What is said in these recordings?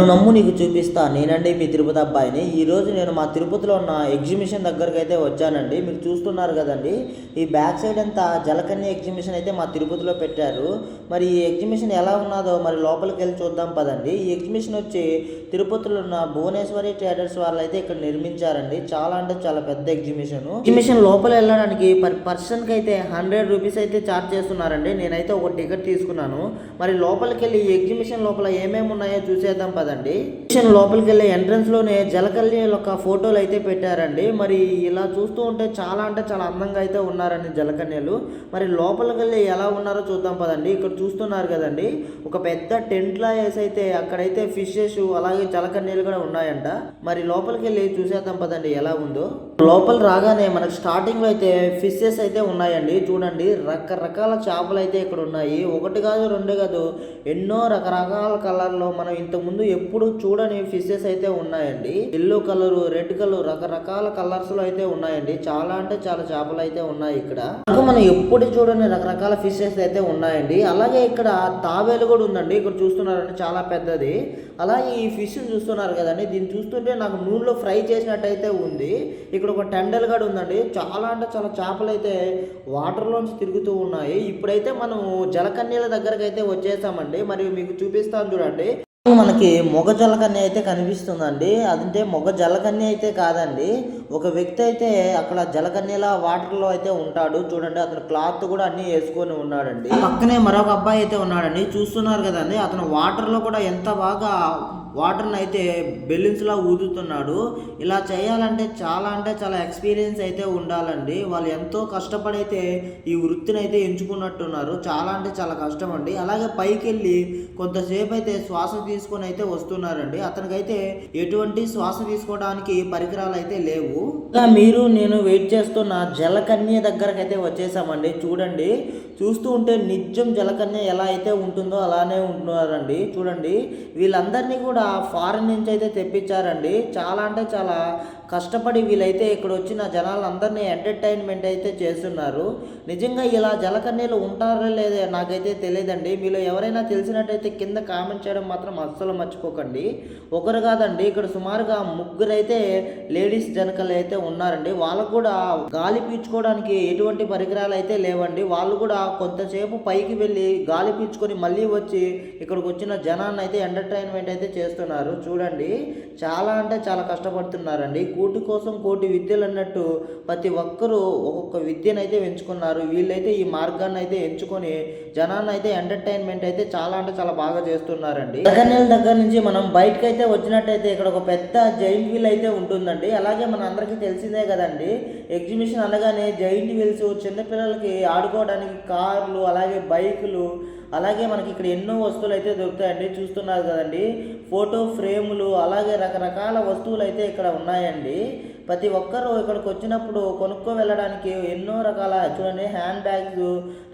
నన్ను నమ్ము నీకు చూపిస్తా. నేనండి మీ తిరుపతి అబ్బాయిని. ఈ రోజు నేను మా తిరుపతిలో ఉన్న ఎగ్జిబిషన్ దగ్గరకు అయితే వచ్చానండి. మీరు చూస్తున్నారు కదండి. ఈ బ్యాక్ సైడ్ అంతా జలకన్య ఎగ్జిబిషన్ అయితే మా తిరుపతిలో పెట్టారు. మరి ఈ ఎగ్జిబిషన్ ఎలా ఉన్నదో మరి లోపలికి వెళ్ళి చూద్దాం పదండి. ఈ ఎగ్జిబిషన్ వచ్చి తిరుపతిలో ఉన్న భువనేశ్వరి ట్రేడర్స్ వాళ్ళు అయితే ఇక్కడ నిర్మించారండి. చాలా అంటే చాలా పెద్ద ఎగ్జిబిషన్. ఎగ్జిబిషన్ లోపల వెళ్ళడానికి పర్ పర్సన్కి అయితే హండ్రెడ్ రూపీస్ అయితే ఛార్జ్ చేస్తున్నారండి. నేనైతే ఒక టికెట్ తీసుకున్నాను. మరి లోపలికి వెళ్ళి ఈ ఎగ్జిబిషన్ లోపల ఏమేమి ఉన్నాయో చూసేద్దాం పదండి. ఎగ్జిబిషన్ లోపలికి వెళ్ళే ఎంట్రన్స్లోనే జలకల్లి యొక్క ఫోటోలు అయితే పెట్టారండి. మరి ఇలా చూస్తూ ఉంటే చాలా అంటే చాలా అందంగా అయితే ఉన్నారండి జలకన్యలు. మరి లోపలికి వెళ్ళి ఎలా ఉన్నారో చూద్దాం పదండి. ఇక్కడ చూస్తున్నారు కదండి. ఒక పెద్ద టెంట్ లా వేసి అయితే అక్కడైతే ఫిషెస్ అలాగే జలకన్యలు కూడా ఉన్నాయంట. మరి లోపలికి వెళ్ళి చూసేద్దాం పదండి ఎలా ఉందో. లోపల రాగానే మనకు స్టార్టింగ్లో అయితే ఫిషెస్ అయితే ఉన్నాయండి. చూడండి రకరకాల చేపలు అయితే ఇక్కడ ఉన్నాయి. ఒకటి కాదు రెండు కాదు ఎన్నో రకరకాల కలర్లో మనం ఇంతకుముందు ముందు ఎప్పుడు చూడని ఫిషెస్ అయితే ఉన్నాయండి. ఎల్లో కలర్ రెడ్ కలర్ రకరకాల కలర్స్లో అయితే ఉన్నాయండి. చాలా అంటే చాలా చేపలు అయితే ఉన్నాయి ఇక్కడ. ఇంకా మనం ఎప్పుడు చూడని రకరకాల ఫిషెస్ అయితే ఉన్నాయండి. అలాగే ఇక్కడ తాబేలు కూడా ఉందండి. ఇక్కడ చూస్తున్నారండి చాలా పెద్దది. అలాగే ఈ ఫిష్ చూస్తున్నారు కదండి. దీన్ని చూస్తుంటే నాకు నూనెలో ఫ్రై చేసినట్టయితే ఉంది. ఇక్కడ ఒక టెండల్ గడ్ ఉందండి. చాలా అంటే చాలా చేపలు అయితే వాటర్లోంచి తిరుగుతూ ఉన్నాయి. ఇప్పుడైతే మనం జలకన్యల దగ్గరకు అయితే వచ్చేసామండి. మరి మీకు చూపిస్తాను చూడండి. మనకి మొగ జలకన్య అయితే కనిపిస్తుందండి. అదంటే మొగ జలకన్య అయితే కాదండి. ఒక వ్యక్తి అయితే అక్కడ జలకన్యలా వాటర్లో అయితే ఉంటాడు. చూడండి అతను క్లాత్ కూడా అన్ని వేసుకొని ఉన్నాడండి. పక్కనే మరొక అబ్బాయి అయితే ఉన్నాడండి. చూస్తున్నారు కదండి అతను వాటర్లో కూడా ఎంత బాగా వాటర్ని అయితే బెలూన్స్ లా ఊదుతున్నాడు. ఇలా చేయాలంటే చాలా అంటే చాలా ఎక్స్పీరియన్స్ అయితే ఉండాలండి. వాళ్ళు ఎంతో కష్టపడి అయితే ఈ వృత్తిని అయితే ఎంచుకున్నట్టున్నారు. చాలా అంటే చాలా కష్టం అండి అలాగే పైకి వెళ్ళి కొంతసేపు అయితే శ్వాస తీసుకొని అయితే వస్తున్నారండి. అతనికైతే ఎటువంటి శ్వాస తీసుకోవడానికి పరికరాలు అయితే లేవు మీరు నేను వెయిట్ చేస్తున్న జలకన్య దగ్గరకైతే వచ్చేసామండి. చూడండి. చూస్తూ ఉంటే నిజం జలకన్య ఎలా అయితే ఉంటుందో అలానే ఉంటున్నారండి. చూడండి వీళ్ళందరినీ కూడా ఫారెన్ నుంచి అయితే తెప్పించారండి. చాలా అంటే చాలా కష్టపడి వీళ్ళైతే ఇక్కడ వచ్చిన జనాలందరినీ ఎంటర్టైన్మెంట్ అయితే చేస్తున్నారు. నిజంగా ఇలా జలకన్నీలు ఉంటారో లేదో నాకైతే తెలియదండి. మీలో ఎవరైనా తెలిసినట్టయితే కింద కామెంట్ చేయడం మాత్రం అస్సలు మర్చిపోకండి. ఒకరు కాదండి ఇక్కడ సుమారుగా ముగ్గురు అయితే లేడీస్ జనకలు అయితే ఉన్నారండి. వాళ్ళకు కూడా గాలి పీల్చుకోవడానికి ఎటువంటి పరికరాలు అయితే లేవండి. వాళ్ళు కూడా కొంతసేపు పైకి వెళ్ళి గాలి పీల్చుకొని మళ్ళీ వచ్చి ఇక్కడికి వచ్చిన జనాన్ని అయితే ఎంటర్టైన్మెంట్ అయితే చేస్తున్నారు. చూడండి చాలా అంటే చాలా కష్టపడుతున్నారండి. కూటి కోసం కోటి విద్యలు అన్నట్టు ప్రతి ఒక్కరూ ఒక్కొక్క విద్యను అయితే ఎంచుకున్నారు. వీళ్ళైతే ఈ మార్గాన్ని అయితే ఎంచుకొని జనాన్ని అయితే ఎంటర్టైన్మెంట్ అయితే చాలా అంటే చాలా బాగా చేస్తున్నారండి. జగన్నేల దగ్గర నుంచి మనం బయటకు అయితే వచ్చినట్టయితే ఇక్కడ ఒక పెద్ద జైంట్ వీల్ అయితే ఉంటుందండి. అలాగే మన అందరికీ తెలిసిందే కదండి. ఎగ్జిబిషన్ అనగానే జైంట్ వీల్స్ చిన్నపిల్లలకి ఆడుకోవడానికి కార్లు అలాగే బైకులు అలాగే మనకి ఇక్కడ ఎన్నో వస్తువులు అయితే దొరుకుతాయండి. చూస్తున్నారు కదండి. ఫోటో ఫ్రేములు అలాగే రకరకాల వస్తువులు అయితే ఇక్కడ ఉన్నాయండి. ప్రతి ఒక్కరూ ఇక్కడికి వచ్చినప్పుడు కొనుక్కో వెళ్ళడానికి ఎన్నో రకాల చూడండి హ్యాండ్ బ్యాగ్స్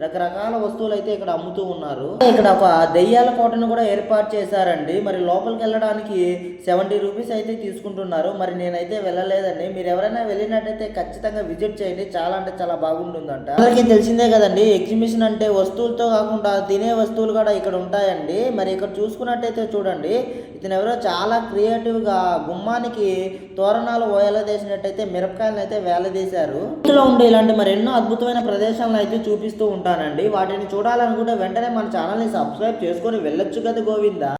రకరకాల వస్తువులు అయితే ఇక్కడ అమ్ముతూ ఉన్నారు. ఇక్కడ ఒక దెయ్యాల కోటను కూడా ఏర్పాటు చేశారండి. మరి లోపలికి వెళ్ళడానికి సెవెంటీ రూపీస్ అయితే తీసుకుంటున్నారు. మరి నేనైతే వెళ్ళలేదండి. మీరు ఎవరైనా వెళ్ళినట్టయితే ఖచ్చితంగా విజిట్ చేయండి. చాలా అంటే చాలా బాగుంటుందంట. అందరికీ తెలిసిందే కదండి ఎగ్జిబిషన్ అంటే వస్తువులతో కాకుండా తినే వస్తువులు కూడా ఇక్కడ ఉంటాయండి. మరి ఇక్కడ చూసుకున్నట్టయితే చూడండి ఇతను ఎవరో చాలా క్రియేటివ్గా గుమ్మానికి తోరణాలు వేలాడేసినట్టయితే మిరపకాయలను అయితే వేలదీశారు. ఇందులో ఉండే ఇలాంటి మరి ఎన్నో అద్భుతమైన ప్రదేశాలను అయితే చూపిస్తూ ఉంటానండి. వాటిని చూడాలనుకుంటే వెంటనే మన ఛానల్ని సబ్స్క్రైబ్ చేసుకొని వెళ్ళొచ్చు కదా గోవిందా?